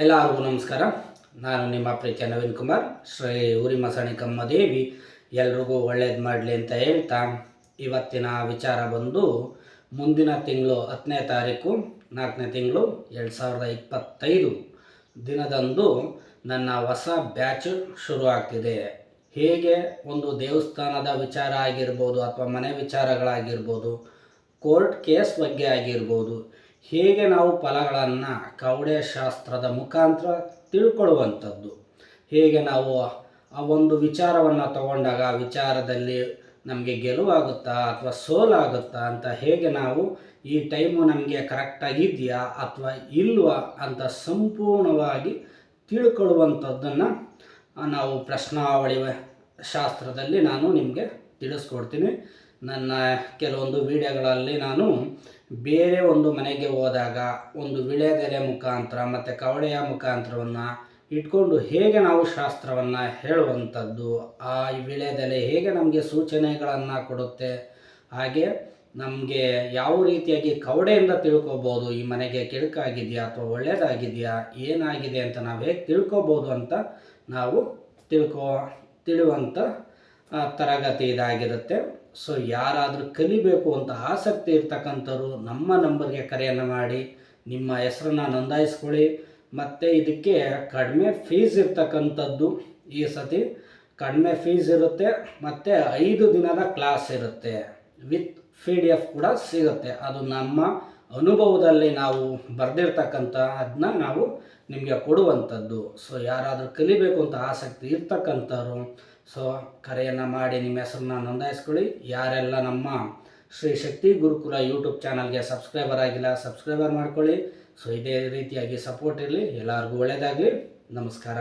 ಎಲ್ಲರಿಗೂ ನಮಸ್ಕಾರ. ನಾನು ನಿಮ್ಮ ಪ್ರೀತಿಯ ನವೀನ್ ಕುಮಾರ್. ಶ್ರೀ ಉರಿ ಮಸಣಿಕಮ್ಮ ದೇವಿ. ಎಲ್ರಿಗೂ ಒಳ್ಳೇದು ಮಾಡಲಿ ಅಂತ ಹೇಳ್ತಾ ಇವತ್ತಿನ ವಿಚಾರ ಬಂದು ಮುಂದಿನ ತಿಂಗಳು ಹತ್ತನೇ ತಾರೀಕು, ನಾಲ್ಕನೇ ತಿಂಗಳು ಎರಡು ಸಾವಿರದ ಇಪ್ಪತ್ತೈದು ದಿನದಂದು ನನ್ನ ಹೊಸ ಬ್ಯಾಚ್ ಶುರು ಆಗ್ತಿದೆ. ಹೇಗೆ? ಒಂದು ದೇವಸ್ಥಾನದ ವಿಚಾರ ಆಗಿರ್ಬೋದು ಅಥವಾ ಮನೆ ವಿಚಾರಗಳಾಗಿರ್ಬೋದು, ಕೋರ್ಟ್ ಕೇಸ್ ಬಗ್ಗೆ ಆಗಿರ್ಬೋದು ಹೇಗೆ ನಾವು ಫಲಗಳನ್ನು ಕವಡೆ ಶಾಸ್ತ್ರದ ಮುಖಾಂತರ ತಿಳ್ಕೊಳ್ಳುವಂಥದ್ದು? ಹೇಗೆ ನಾವು ಆ ಒಂದು ವಿಚಾರವನ್ನು ತಗೊಂಡಾಗ ಆ ವಿಚಾರದಲ್ಲಿ ನಮಗೆ ಗೆಲುವಾಗುತ್ತಾ ಅಥವಾ ಸೋಲಾಗುತ್ತಾ ಅಂತ ಹೇಗೆ ನಾವು ಈ ಟೈಮು ನಮಗೆ ಕರೆಕ್ಟಾಗಿದೆಯಾ ಅಥವಾ ಇಲ್ವಾ ಅಂತ ಸಂಪೂರ್ಣವಾಗಿ ತಿಳ್ಕೊಳ್ಳುವಂಥದ್ದನ್ನು ನಾವು ಪ್ರಶ್ನಾವಳಿ ಶಾಸ್ತ್ರದಲ್ಲಿ ನಾನು ನಿಮಗೆ ತಿಳಿಸ್ಕೊಡ್ತೀನಿ. ನನ್ನ ಕೆಲವೊಂದು ವಿಡಿಯೋಗಳಲ್ಲಿ ನಾನು ಬೇರೆ ಒಂದು ಮನೆಗೆ ಹೋದಾಗ ಒಂದು ವಿಳೆದೆಲೆ ಮುಖಾಂತರ ಮತ್ತು ಕವಡೆಯ ಮುಖಾಂತರವನ್ನು ಇಟ್ಕೊಂಡು ಹೇಗೆ ನಾವು ಶಾಸ್ತ್ರವನ್ನು ಹೇಳುವಂಥದ್ದು ಆ ವಿಳೆದೆಲೆ ಹೇಗೆ ನಮಗೆ ಸೂಚನೆಗಳನ್ನು ಕೊಡುತ್ತೆ ಹಾಗೆ ನಮಗೆ ಯಾವ ರೀತಿಯಾಗಿ ಕವಡೆಯಿಂದ ತಿಳ್ಕೊಬೋದು ಈ ಮನೆಗೆ ಕೆಡುಕಾಗಿದೆಯಾ ಅಥವಾ ಒಳ್ಳೆಯದಾಗಿದೆಯಾ ಏನಾಗಿದೆ ಅಂತ ನಾವು ಹೇಗೆ ತಿಳ್ಕೊಬೋದು ಅಂತ ನಾವು ತಿಳ್ಕೊ ತಿಳಿಯುವಂಥ ಆ, ತರಗತಿ ಇದಾಗಿರುತ್ತೆ. ಸೊ ಯಾರಾದರೂ ಕಲಿಬೇಕು ಅಂತ ಆಸಕ್ತಿ ಇರ್ತಕ್ಕಂಥವ್ರು ನಮ್ಮ ನಂಬರ್ಗೆ ಕರೆಯನ್ನು ಮಾಡಿ, ನಿಮ್ಮ ಹೆಸರನ್ನು ನೋಂದಾಯಿಸ್ಕೊಳ್ಳಿ. ಮತ್ತು ಇದಕ್ಕೆ ಕಡಿಮೆ ಫೀಸ್ ಇರ್ತಕ್ಕಂಥದ್ದು ಈ ಸತಿ. ಕಡಿಮೆ ಫೀಸ್ ಇರುತ್ತೆ, ಮತ್ತು ಐದು ದಿನದ ಕ್ಲಾಸ್ ಇರುತ್ತೆ. ವಿತ್ ಪಿ ಡಿ ಎಫ್ ಕೂಡ ಸಿಗುತ್ತೆ. ಅದು ನಮ್ಮ ಅನುಭವದಲ್ಲಿ ನಾವು ಬರೆದಿರ್ತಕ್ಕಂಥ ಅದನ್ನ ನಾವು ನಿಮಗೆ ಕೊಡುವಂಥದ್ದು. ಸೊ ಯಾರಾದರೂ ಕಲಿಬೇಕು ಅಂತ ಆಸಕ್ತಿ ಇರ್ತಕ್ಕಂಥವ್ರು ಸೊ ಕರೆಯನ್ನು ಮಾಡಿ ನಿಮ್ಮ ಹೆಸರನ್ನ ನೋಂದಾಯಿಸ್ಕೊಳ್ಳಿ. ಯಾರೆಲ್ಲ ನಮ್ಮ ಶ್ರೀ ಶಕ್ತಿ ಗುರುಕುಲ ಯೂಟ್ಯೂಬ್ ಚಾನಲ್ಗೆ ಸಬ್ಸ್ಕ್ರೈಬರ್ ಆಗಿಲ್ಲ, ಸಬ್ಸ್ಕ್ರೈಬರ್ ಮಾಡ್ಕೊಳ್ಳಿ. ಸೊ ಇದೇ ರೀತಿಯಾಗಿ ಸಪೋರ್ಟ್ ಇರಲಿ. ಎಲ್ಲರಿಗೂ ಒಳ್ಳೆಯದಾಗಲಿ ನಮಸ್ಕಾರ.